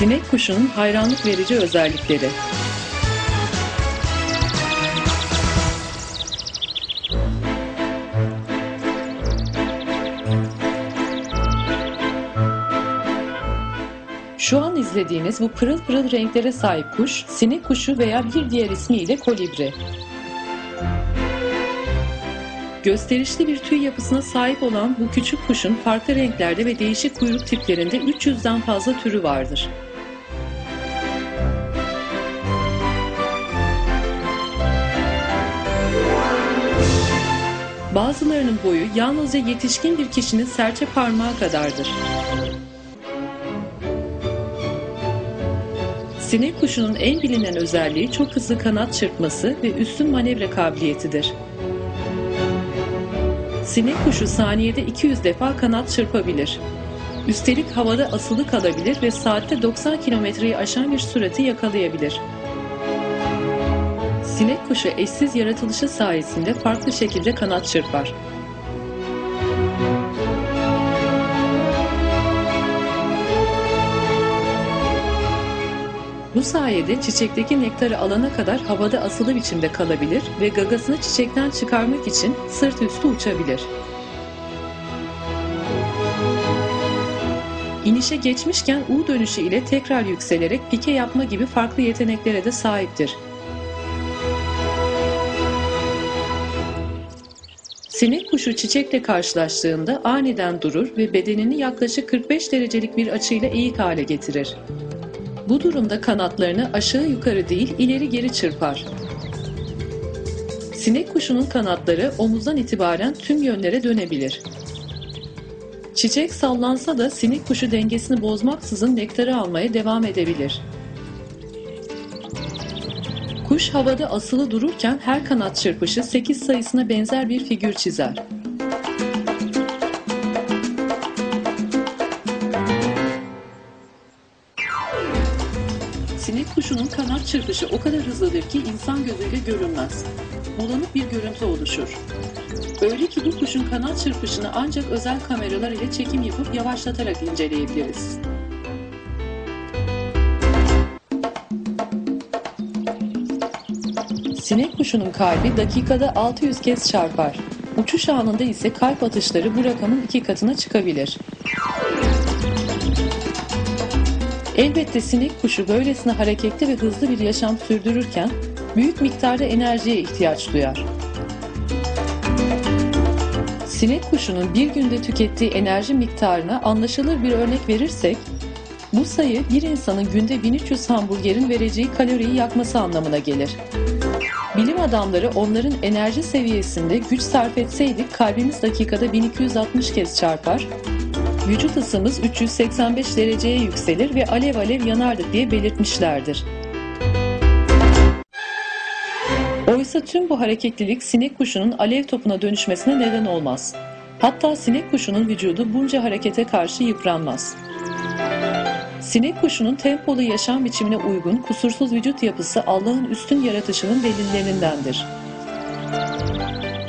Sinek kuşunun hayranlık verici özellikleri. Şu an izlediğiniz bu pırıl pırıl renklere sahip kuş, sinek kuşu veya bir diğer ismiyle kolibri. Gösterişli bir tüy yapısına sahip olan bu küçük kuşun farklı renklerde ve değişik kuyruk tiplerinde 300'den fazla türü vardır. Bazılarının boyu yalnızca yetişkin bir kişinin serçe parmağı kadardır. Sinek kuşunun en bilinen özelliği çok hızlı kanat çırpması ve üstün manevra kabiliyetidir. Sinek kuşu saniyede 200 defa kanat çırpabilir. Üstelik havada asılı kalabilir ve saatte 90 kilometreyi aşan bir sürati yakalayabilir. Sinek kuşu eşsiz yaratılışı sayesinde farklı şekilde kanat çırpar. Bu sayede çiçekteki nektarı alana kadar havada asılı biçimde kalabilir ve gagasını çiçekten çıkarmak için sırt üstü uçabilir. İnişe geçmişken U dönüşü ile tekrar yükselerek pike yapma gibi farklı yeteneklere de sahiptir. Sinek kuşu çiçekle karşılaştığında aniden durur ve bedenini yaklaşık 45 derecelik bir açıyla eğik hale getirir. Bu durumda kanatlarını aşağı yukarı değil ileri geri çırpar. Sinek kuşunun kanatları omuzdan itibaren tüm yönlere dönebilir. Çiçek sallansa da sinek kuşu dengesini bozmaksızın nektarı almaya devam edebilir. Kuş havada asılı dururken her kanat çırpışı 8 sayısına benzer bir figür çizer. Sinek kuşunun kanat çırpışı o kadar hızlıdır ki insan gözüyle görünmez. Bulanık bir görüntü oluşur. Öyle ki bu kuşun kanat çırpışını ancak özel kameralar ile çekim yapıp yavaşlatarak inceleyebiliriz. Sinek kuşunun kalbi dakikada 600 kez çarpar. Uçuş anında ise kalp atışları bu rakamın iki katına çıkabilir. Elbette sinek kuşu böylesine hareketli ve hızlı bir yaşam sürdürürken büyük miktarda enerjiye ihtiyaç duyar. Sinek kuşunun bir günde tükettiği enerji miktarına anlaşılır bir örnek verirsek, bu sayı bir insanın günde 1300 hamburgerin vereceği kaloriyi yakması anlamına gelir. Bilim adamları onların enerji seviyesinde güç sarf etseydik kalbimiz dakikada 1260 kez çarpar, vücut ısımız 385 dereceye yükselir ve alev alev yanardık diye belirtmişlerdir. Oysa tüm bu hareketlilik sinek kuşunun alev topuna dönüşmesine neden olmaz. Hatta sinek kuşunun vücudu bunca harekete karşı yıpranmaz. Sinek kuşunun tempolu yaşam biçimine uygun kusursuz vücut yapısı Allah'ın üstün yaratışının delillerindendir.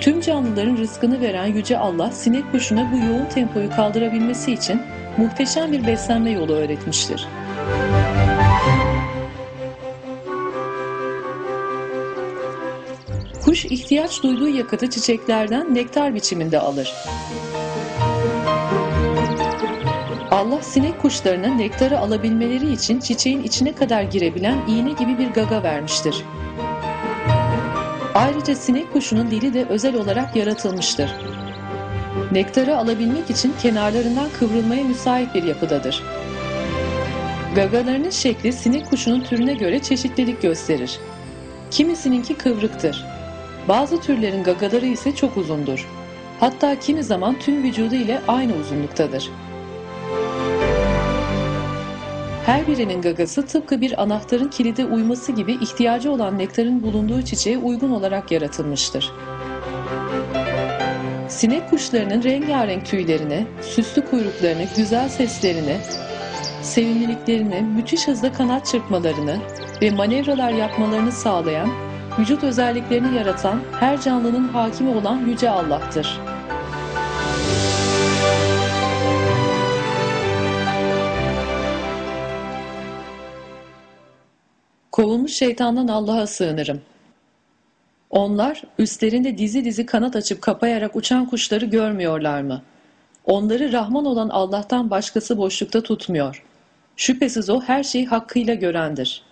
Tüm canlıların rızkını veren Yüce Allah sinek kuşuna bu yoğun tempoyu kaldırabilmesi için muhteşem bir beslenme yolu öğretmiştir. Kuş ihtiyaç duyduğu yakıtı çiçeklerden nektar biçiminde alır. Allah sinek kuşlarına nektarı alabilmeleri için çiçeğin içine kadar girebilen iğne gibi bir gaga vermiştir. Ayrıca sinek kuşunun dili de özel olarak yaratılmıştır. Nektarı alabilmek için kenarlarından kıvrılmaya müsait bir yapıdadır. Gagalarının şekli sinek kuşunun türüne göre çeşitlilik gösterir. Kimisininki kıvrıktır. Bazı türlerin gagaları ise çok uzundur. Hatta kimi zaman tüm vücudu ile aynı uzunluktadır. Her birinin gagası tıpkı bir anahtarın kilide uyması gibi ihtiyacı olan nektarın bulunduğu çiçeğe uygun olarak yaratılmıştır. Sinek kuşlarının rengarenk tüylerine, süslü kuyruklarını, güzel seslerini, sevimliliklerini, müthiş hızda kanat çırpmalarını ve manevralar yapmalarını sağlayan, vücut özelliklerini yaratan, her canlının hakimi olan Yüce Allah'tır. Kovulmuş şeytandan Allah'a sığınırım. Onlar üstlerinde dizi dizi kanat açıp kapayarak uçan kuşları görmüyorlar mı? Onları Rahman olan Allah'tan başkası boşlukta tutmuyor. Şüphesiz o her şeyi hakkıyla görendir.